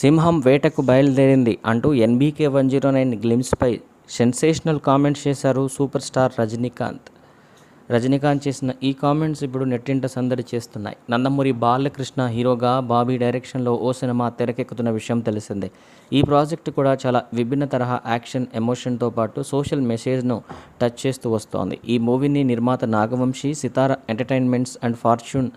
సింహం వేటకు బయలుదేరింది అంటూ ఎన్బీకే వన్ జీరో నైన్ గ్లిమ్స్పై సెన్సేషనల్ కామెంట్స్ చేశారు సూపర్ స్టార్ రజనీకాంత్. రజనీకాంత్ చేసిన ఈ కామెంట్స్ ఇప్పుడు నెట్టింట సందడి చేస్తున్నాయి. నందమూరి బాలకృష్ణ హీరోగా బాబీ డైరెక్షన్లో ఓ సినిమా తెరకెక్కుతున్న విషయం తెలిసిందే. ఈ ప్రాజెక్ట్ కూడా చాలా విభిన్న తరహా యాక్షన్ ఎమోషన్తో పాటు సోషల్ మెసేజ్ను టచ్ చేస్తూ వస్తోంది. ఈ మూవీని నిర్మాత Naga Vamsi Sithara Entertainments and Fortune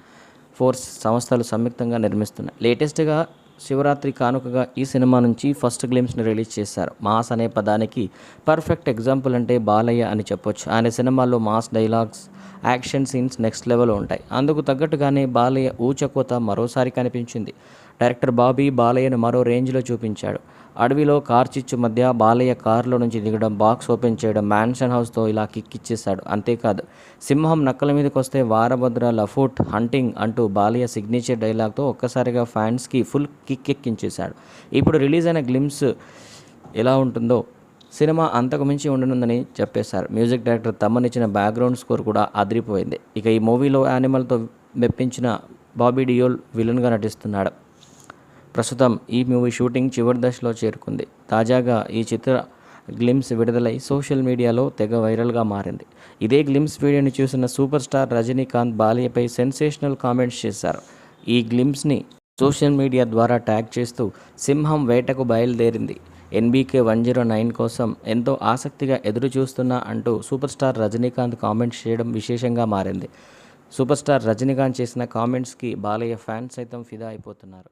Fours సంస్థలు సంయుక్తంగా నిర్మిస్తున్నాయి. లేటెస్ట్గా శివరాత్రి కానుకగా ఈ సినిమా నుంచి ఫస్ట్ గ్లిమ్స్ని రిలీజ్ చేశారు. మాస్ అనే పదానికి పర్ఫెక్ట్ ఎగ్జాంపుల్ అంటే బాలయ్య అని చెప్పొచ్చు. ఆయన సినిమాల్లో mass dialogues action scenes next level ఉంటాయి. అందుకు తగ్గట్టుగానే బాలయ్య ఊచకోత మరోసారి కనిపించింది. డైరెక్టర్ బాబీ బాలయ్యను మరో రేంజ్లో చూపించాడు. అడవిలో కార్ చిచ్చు మధ్య బాలయ్య కారులో నుంచి దిగడం బాక్స్ ఓపెన్ చేయడం మ్యాన్షన్ హౌస్తో ఇలా కిక్ ఇచ్చేశాడు. అంతేకాదు సింహం నక్కల మీదకి వస్తే వారభద్ర లఫూట్ హంటింగ్ అంటూ బాలయ్య సిగ్నేచర్ డైలాగ్తో ఒక్కసారిగా ఫ్యాన్స్కి ఫుల్ కిక్కెక్కించేశాడు ఇప్పుడు రిలీజ్ అయిన గ్లిమ్స్ ఎలా ఉంటుందో సినిమా అంతకు మించి ఉండనుందని చెప్పేశారు. మ్యూజిక్ డైరెక్టర్ తమ్మనిచ్చిన బ్యాక్గ్రౌండ్ స్కోర్ కూడా అదిరిపోయింది. ఇక ఈ మూవీలో యానిమల్తో మెప్పించిన బాబీ డియోల్ విలన్గా నటిస్తున్నాడు. ప్రస్తుతం ఈ మూవీ షూటింగ్ చివరి దశలో చేరుకుంది. తాజాగా ఈ చిత్ర గ్లిమ్స్ విడుదలై సోషల్ మీడియాలో తెగ వైరల్గా మారింది. ఇదే గ్లిమ్స్ వీడియోని చూసిన సూపర్ స్టార్ రజనీకాంత్ బాలియపై సెన్సేషనల్ కామెంట్స్ చేశారు. ఈ గ్లిమ్స్ని సోషల్ మీడియా ద్వారా ట్యాగ్ చేస్తూ సింహం వేటకు బయలుదేరింది. ఎన్బీకే వన్ జీరో నైన్ కోసం ఎంతో ఆసక్తిగా ఎదురు చూస్తున్నా అంటూ సూపర్ స్టార్ రజనీకాంత్ కామెంట్స్ చేయడం విశేషంగా మారింది. సూపర్ స్టార్ రజనీకాంత్ చేసిన కామెంట్స్కి బాలయ్య ఫ్యాన్స్ సైతం ఫిదా అయిపోతున్నారు.